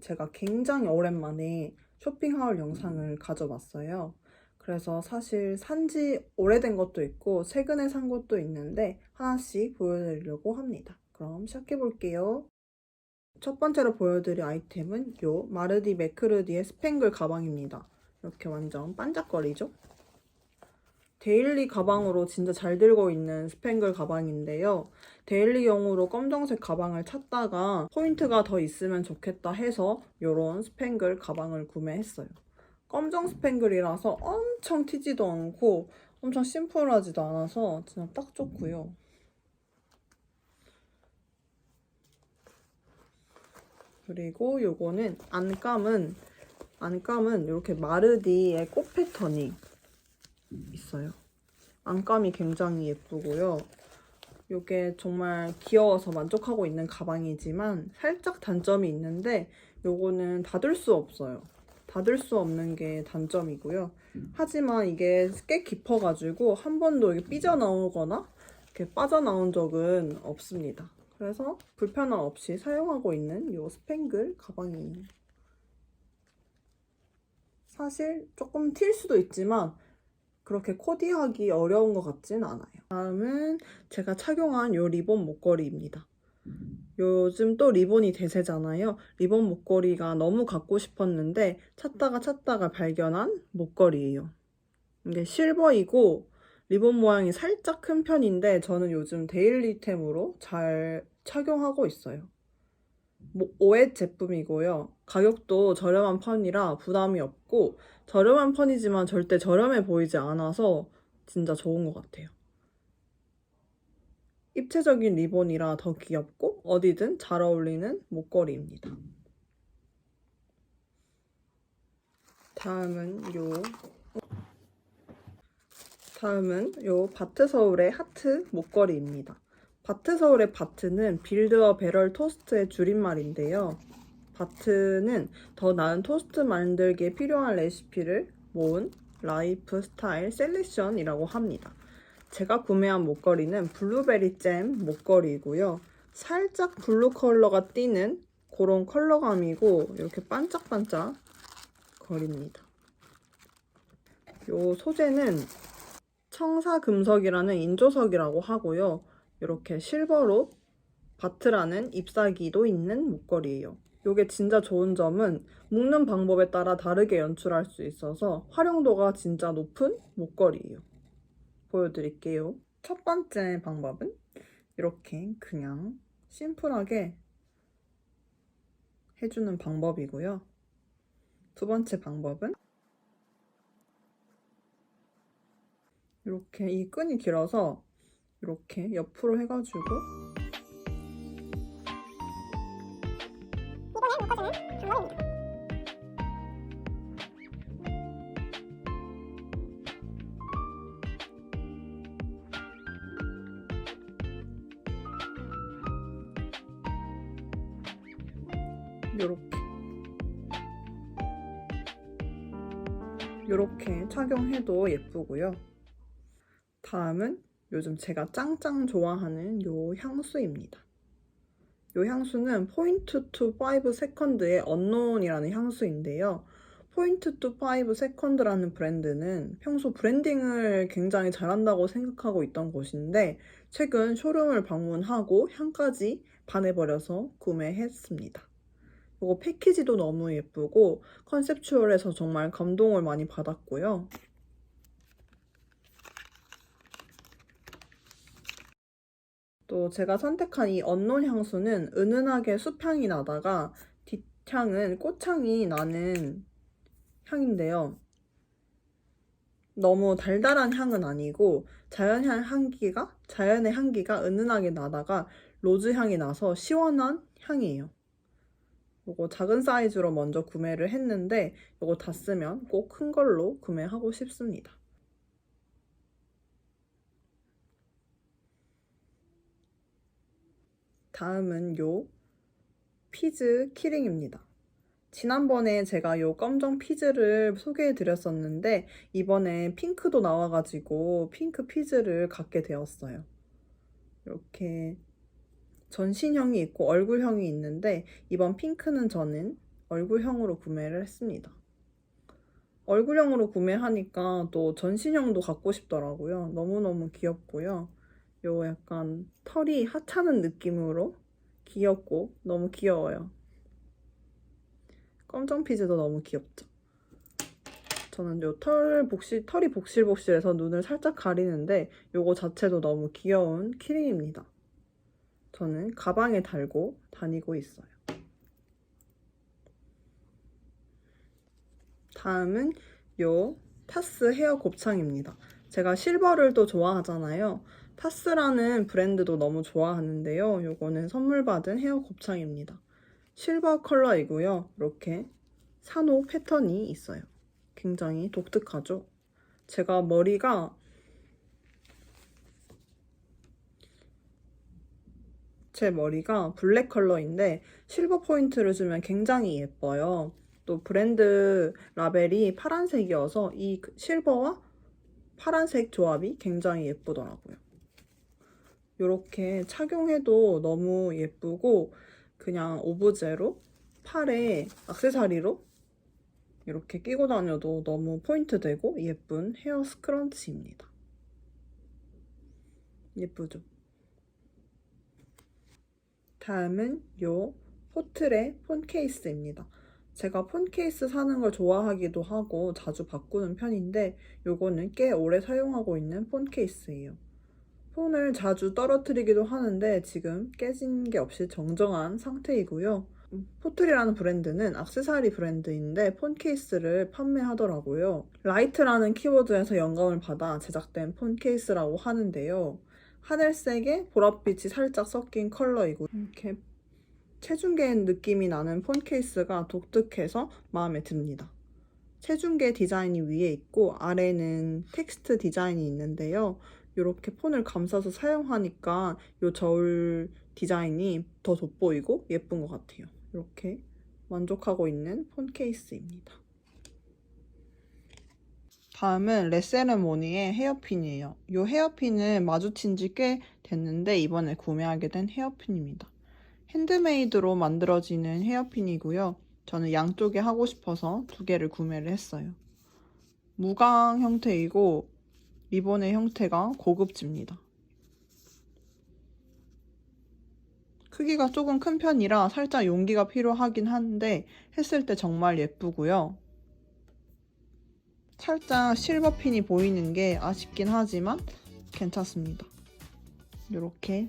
제가 굉장히 오랜만에 쇼핑하울 영상을 가져봤어요. 그래서 사실 산지 오래된 것도 있고 최근에 산 것도 있는데 하나씩 보여드리려고 합니다. 그럼 시작해 볼게요. 첫 번째로 보여드릴 아이템은 요 마르디 매크르디의 스팽글 가방입니다. 이렇게 완전 반짝거리죠? 데일리 가방으로 진짜 잘 들고 있는 스팽글 가방인데요. 데일리용으로 검정색 가방을 찾다가 포인트가 더 있으면 좋겠다 해서 이런 스팽글 가방을 구매했어요. 검정 스팽글이라서 엄청 튀지도 않고 엄청 심플하지도 않아서 진짜 딱 좋고요. 그리고 요거는 안감은 안감은 이렇게 마르디의 꽃 패턴이 있어요. 안감이 굉장히 예쁘고요. 이게 정말 귀여워서 만족하고 있는 가방이지만 살짝 단점이 있는데 요거는 닫을 수 없어요. 닫을 수 없는 게 단점이고요. 하지만 이게 꽤 깊어가지고 한 번도 이게 삐져나오거나 이렇게 빠져나온 적은 없습니다. 그래서 불편함 없이 사용하고 있는 이 스팽글 가방이에요. 사실 조금 튈 수도 있지만 그렇게 코디하기 어려운 것 같진 않아요. 다음은 제가 착용한 이 리본 목걸이입니다. 요즘 또 리본이 대세잖아요. 리본 목걸이가 너무 갖고 싶었는데 찾다가 찾다가 발견한 목걸이에요. 이게 실버이고 리본 모양이 살짝 큰 편인데 저는 요즘 데일리템으로 잘 착용하고 있어요. 뭐, 오엣 제품이고요. 가격도 저렴한 편이라 부담이 없고 저렴한 편이지만 절대 저렴해 보이지 않아서 진짜 좋은 것 같아요. 입체적인 리본이라 더 귀엽고 어디든 잘 어울리는 목걸이입니다. 다음은 요 다음은 요 바트 서울의 하트 목걸이입니다. 바트 서울의 바트는 빌드어 배럴 토스트의 줄임말인데요. 바트는 더 나은 토스트 만들기에 필요한 레시피를 모은 라이프 스타일 셀렉션이라고 합니다. 제가 구매한 목걸이는 블루베리 잼 목걸이고요. 살짝 블루 컬러가 띄는 그런 컬러감이고 이렇게 반짝반짝 거립니다. 요 소재는 청사금석이라는 인조석이라고 하고요. 이렇게 실버로 바트라는 잎사귀도 있는 목걸이에요. 이게 진짜 좋은 점은 묶는 방법에 따라 다르게 연출할 수 있어서 활용도가 진짜 높은 목걸이에요. 보여드릴게요. 첫 번째 방법은 이렇게 그냥 심플하게 해주는 방법이고요. 두 번째 방법은 이렇게 이 끈이 길어서 이렇게 옆으로 해가지고 요렇게 요렇게 착용해도 예쁘고요. 다음은 요즘 제가 짱짱 좋아하는 요 향수입니다. 요 향수는 포인트 투5 세컨드의 언노운이라는 향수인데요. 포인트 투5 세컨드라는 브랜드는 평소 브랜딩을 굉장히 잘한다고 생각하고 있던 곳인데 최근 쇼룸을 방문하고 향까지 반해버려서 구매했습니다. 이거 패키지도 너무 예쁘고 컨셉추얼해서 정말 감동을 많이 받았고요. 또 제가 선택한 이 언론 향수는 은은하게 숲향이 나다가 뒷향은 꽃향이 나는 향인데요. 너무 달달한 향은 아니고 자연향 향기가 자연의 향기가 은은하게 나다가 로즈 향이 나서 시원한 향이에요. 이거 작은 사이즈로 먼저 구매를 했는데 이거 다 쓰면 꼭 큰 걸로 구매하고 싶습니다. 다음은 요 피즈 키링입니다. 지난번에 제가 요 검정 피즈를 소개해 드렸었는데 이번에 핑크도 나와가지고 핑크 피즈를 갖게 되었어요. 이렇게 전신형이 있고 얼굴형이 있는데 이번 핑크는 저는 얼굴형으로 구매를 했습니다. 얼굴형으로 구매하니까 또 전신형도 갖고 싶더라고요. 너무너무 귀엽고요. 요 약간 털이 하찮은 느낌으로 귀엽고 너무 귀여워요. 검정피즈도 너무 귀엽죠. 저는 요 털 복실, 털이 복실복실해서 눈을 살짝 가리는데 요거 자체도 너무 귀여운 키링입니다. 저는 가방에 달고 다니고 있어요. 다음은 요 타스 헤어 곱창입니다. 제가 실버를 또 좋아하잖아요. 타스라는 브랜드도 너무 좋아하는데요. 요거는 선물 받은 헤어 곱창입니다. 실버 컬러이고요. 이렇게 산호 패턴이 있어요. 굉장히 독특하죠? 제가 머리가 제 머리가 블랙 컬러인데 실버 포인트를 주면 굉장히 예뻐요. 또 브랜드 라벨이 파란색이어서 이 실버와 파란색 조합이 굉장히 예쁘더라고요. 이렇게 착용해도 너무 예쁘고 그냥 오브제로 팔에 악세사리로 이렇게 끼고 다녀도 너무 포인트 되고 예쁜 헤어 스크런치입니다. 예쁘죠? 다음은 요 포트레 폰 케이스입니다. 제가 폰 케이스 사는 걸 좋아하기도 하고 자주 바꾸는 편인데 요거는 꽤 오래 사용하고 있는 폰 케이스예요. 폰을 자주 떨어뜨리기도 하는데 지금 깨진 게 없이 정정한 상태이고요. 음, 포트리라는 브랜드는 악세사리 브랜드인데 폰 케이스를 판매하더라고요. 라이트라는 키워드에서 영감을 받아 제작된 폰 케이스라고 하는데요. 하늘색에 보랏빛이 살짝 섞인 컬러이고 이렇게 체중계 느낌이 나는 폰 케이스가 독특해서 마음에 듭니다. 체중계 디자인이 위에 있고 아래는 텍스트 디자인이 있는데요. 이렇게 폰을 감싸서 사용하니까 이 저울 디자인이 더 돋보이고 예쁜 것 같아요. 이렇게 만족하고 있는 폰 케이스입니다. 다음은 레세르모니의 헤어핀이에요. 이 헤어핀은 마주친 지 꽤 됐는데 이번에 구매하게 된 헤어핀입니다. 핸드메이드로 만들어지는 헤어핀이고요. 저는 양쪽에 하고 싶어서 두 개를 구매를 했어요. 무광 형태이고 리본의 형태가 고급집니다. 크기가 조금 큰 편이라 살짝 용기가 필요하긴 한데 했을 때 정말 예쁘고요. 살짝 실버핀이 보이는 게 아쉽긴 하지만 괜찮습니다. 이렇게